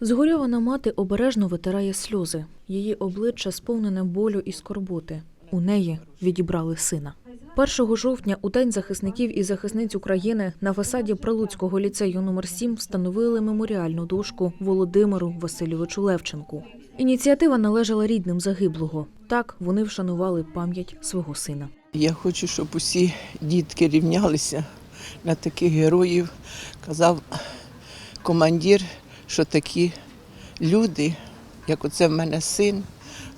Згорьована мати обережно витирає сльози. Її обличчя сповнене болю і скорботи. У неї відібрали сина. 1 жовтня, у День захисників і захисниць України, на фасаді Прилуцького ліцею номер 7 встановили меморіальну дошку Володимиру Васильовичу Левченку. Ініціатива належала рідним загиблого. Так вони вшанували пам'ять свого сина. Я хочу, щоб усі дітки рівнялися на таких героїв. Казав командир, що такі люди, як оце в мене син,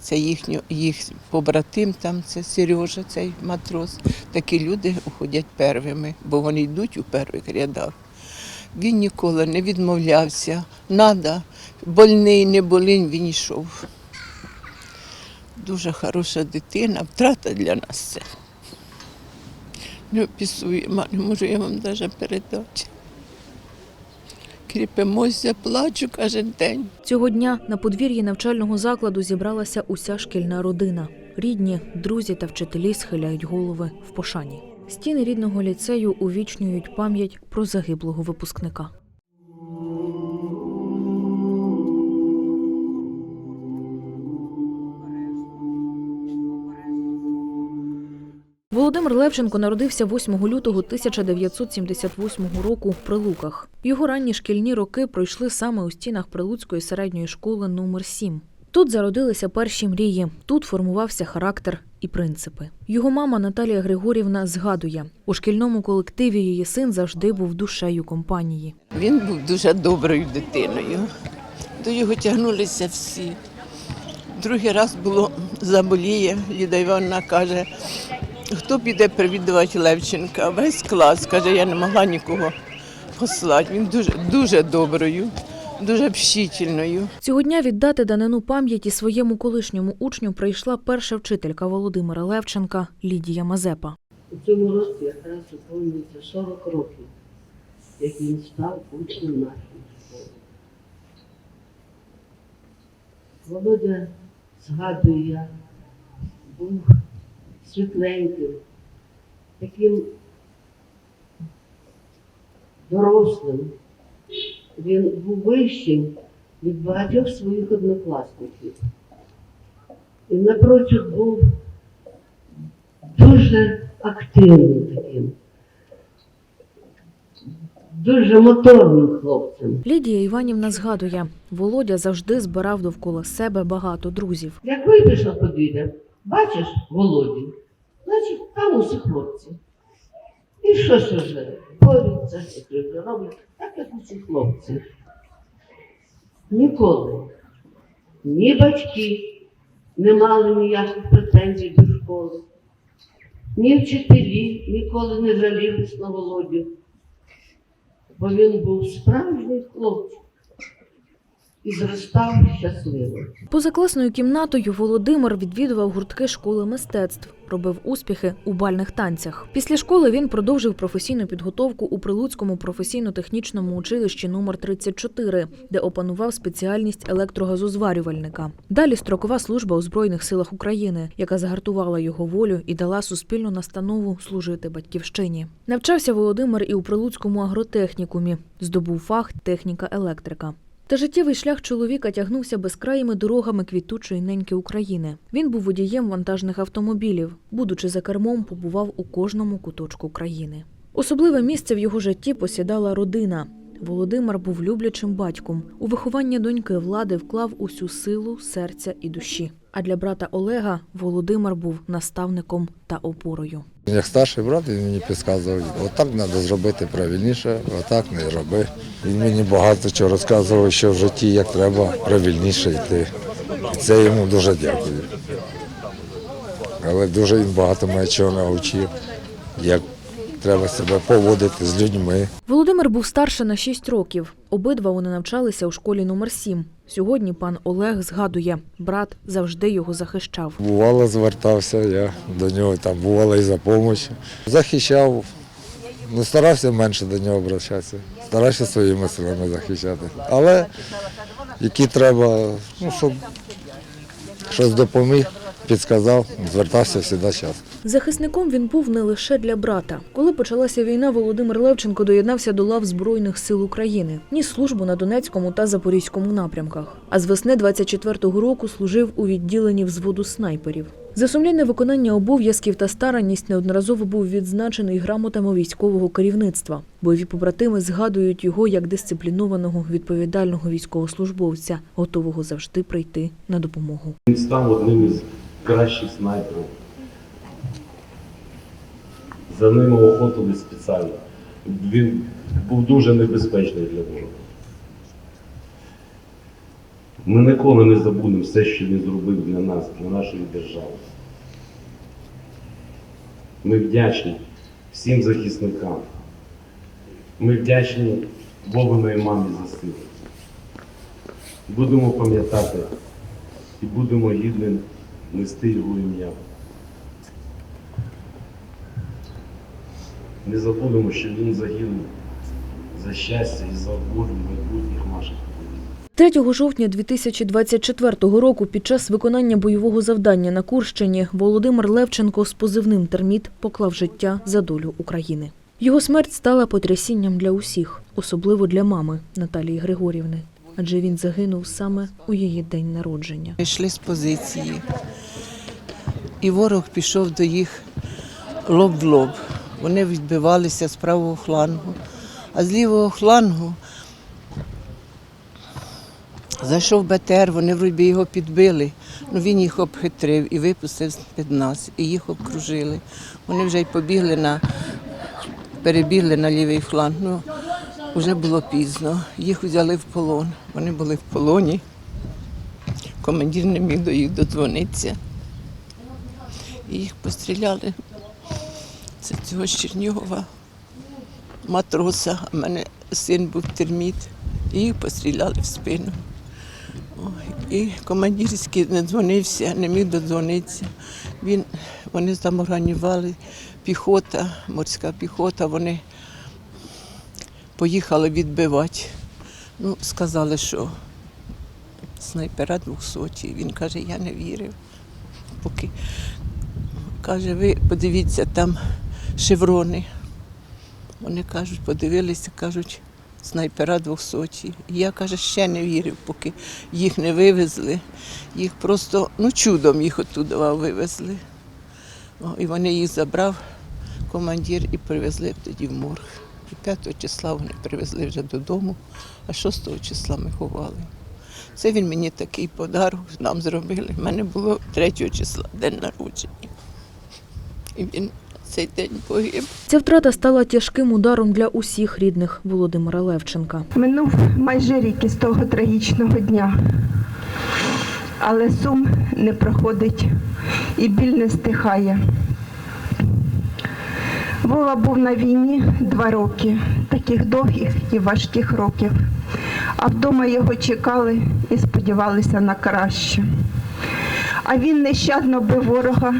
це їхньо, їх побратим, там це Сережа, цей матрос. Такі люди уходять первими, бо вони йдуть у перших рядах. Він ніколи не відмовлявся. Надо, больний, не болень, він йшов. Дуже хороша дитина, втрата для нас це. Не описуємо, не можу я вам навіть передати. Кріпимося, плачу кожен день. Цього дня на подвір'ї навчального закладу зібралася уся шкільна родина. Рідні, друзі та вчителі схиляють голови в пошані. Стіни рідного ліцею увічнюють пам'ять про загиблого випускника. Володимир Левченко народився 8 лютого 1978 року в Прилуках. Його ранні шкільні роки пройшли саме у стінах Прилуцької середньої школи номер 7 Тут зародилися перші мрії, тут формувався характер і принципи. Його мама Наталія Григорівна згадує, у шкільному колективі її син завжди був душею компанії. Він був дуже доброю дитиною. До його тягнулися всі. Другий раз було заболіє, Ліда Івановна каже, хто піде привідувати Левченка? Весь клас каже, я не могла нікого послати. Він дуже, дуже доброю, дуже общительною. Цього дня віддати данину пам'яті своєму колишньому учню прийшла перша вчителька Володимира Левченка Лідія Мазепа. У цьому році якраз виповнюється 40 років, як він став учнем нашої школи. Володя, згадую я, був світленьким, таким дорослим. Він був вищим від багатьох своїх однокласників. І напрочуд був дуже активним таким, дуже моторним хлопцем. Лідія Іванівна згадує, Володя завжди збирав довкола себе багато друзів. Як вийдеш на подвір'я, бачиш Володю, значить там усі хлопці. І щось уже борються, щось вже роблять, так як усі хлопці. Ніколи ні батьки не мали ніяких претензій до школи, ні вчителі ніколи не жалілись на Володю, бо він був справжній хлопчик і зростав щасливо. Поза класною кімнатою Володимир відвідував гуртки школи мистецтв, робив успіхи у бальних танцях. Після школи він продовжив професійну підготовку у Прилуцькому професійно-технічному училищі номер 34, де опанував спеціальність електрогазозварювальника. Далі строкова служба у Збройних силах України, яка загартувала його волю і дала суспільну настанову служити батьківщині. Навчався Володимир і у Прилуцькому агротехнікумі, здобув фах техніка електрика. Та життєвий шлях чоловіка тягнувся безкраїми дорогами квітучої неньки України. Він був водієм вантажних автомобілів. Будучи за кермом, побував у кожному куточку країни. Особливе місце в його житті посідала родина. Володимир був люблячим батьком. У виховання доньки влади вклав усю силу, серця і душі. А для брата Олега Володимир був наставником та опорою. Як старший брат він мені підказував, отак треба зробити правильніше, отак не роби. Він мені багато чого розказував, що в житті як треба правильніше йти. І це йому дуже дякую. Але дуже він багато мене чого навчив, як треба себе поводити з людьми. Володимир був старше на 6 років. Обидва вони навчалися у школі номер 7. Сьогодні пан Олег згадує, брат завжди його захищав. Бувало, звертався я до нього, там бувало і за допомогою. Захищав, ну старався менше до нього обращатися, старався своїми силами захищати. Але які треба, ну, щоб щось допоміг, підказав, звертався завжди часто. Захисником він був не лише для брата. Коли почалася війна, Володимир Левченко доєднався до лав Збройних сил України, ніс службу на Донецькому та Запорізькому напрямках. А з весни 24-го року служив у відділенні взводу снайперів. За сумлінне виконання обов'язків та старанність неодноразово був відзначений грамотами військового керівництва. Бойові побратими згадують його як дисциплінованого, відповідального військовослужбовця, готового завжди прийти на допомогу. Він став одним із кращих снайперів. За ними охотили спеціально. Він був дуже небезпечний для ворога. Ми ніколи не забудемо все, що він зробив для нас, для нашої держави. Ми вдячні всім захисникам. Ми вдячні Богиної мамі за силу. Будемо пам'ятати і будемо гідним нести його ім'я. Не забудемо, що він загинув за щастя і за волю майбутніх наших поколінь. 3 жовтня 2024 року під час виконання бойового завдання на Курщині Володимир Левченко з позивним терміт поклав життя за долю України. Його смерть стала потрясінням для усіх, особливо для мами Наталії Григорівни, адже він загинув саме у її день народження. Йшли з позиції, і ворог пішов до їх лоб в лоб. Вони відбивалися з правого флангу, а з лівого флангу зайшов БТР, вони вроді його підбили. Ну він їх обхитрив і випустив під нас, і їх обкружили. Вони вже й побігли на перебігли на лівий фланг. Ну, вже було пізно. Їх взяли в полон. Вони були в полоні. Командир не міг до їх додзвонитися. І їх постріляли. Це цього з Чернігова, матроса, а в мене син був терміт. І їх постріляли в спину. І командирський не дзвонився, не міг додзвонитися. Він, вони там організували піхота, морська піхота, вони поїхали відбивати. Ну, сказали, що снайпера 200. Він каже, я не вірив. Поки каже, ви подивіться, там шеврони. Вони кажуть, подивилися, кажуть, снайпера 200. І я каже, ще не вірив, поки їх не вивезли. Їх просто ну, чудом їх оттуда вивезли. О, і вони їх забрав командир і привезли тоді в морг. І 5 числа вони привезли вже додому, а 6 числа ми ховали. Це він мені такий подарок нам зробили. У мене було 3 числа день народження. І він цей день погиб. Ця втрата стала тяжким ударом для усіх рідних Володимира Левченка. Минув майже рік із того трагічного дня. Але сум не проходить і біль не стихає. Вова був на війні два роки, таких довгих і важких років. А вдома його чекали і сподівалися на краще. А він нещадно бив ворога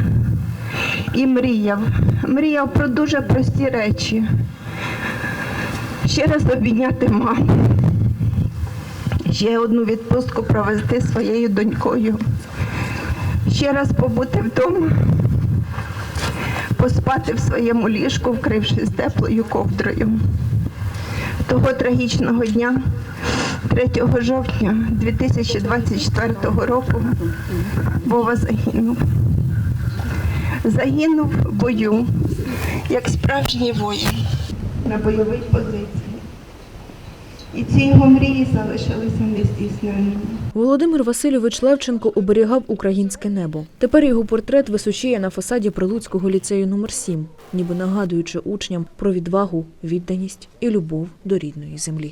і мріяв. Мріяв про дуже прості речі. Ще раз обійняти маму. Ще одну відпустку провести своєю донькою. Ще раз побути вдома, поспати в своєму ліжку, вкрившись теплою ковдрою. Того трагічного дня, 3 жовтня 2024 року, Вова загинув. Загинув в бою, як справжній воїн на бойовій позиції. І ці його мрії залишилися нездійсненими. Володимир Васильович Левченко оберігав українське небо. Тепер його портрет височіє на фасаді Прилуцького ліцею номер 7 ніби нагадуючи учням про відвагу, відданість і любов до рідної землі.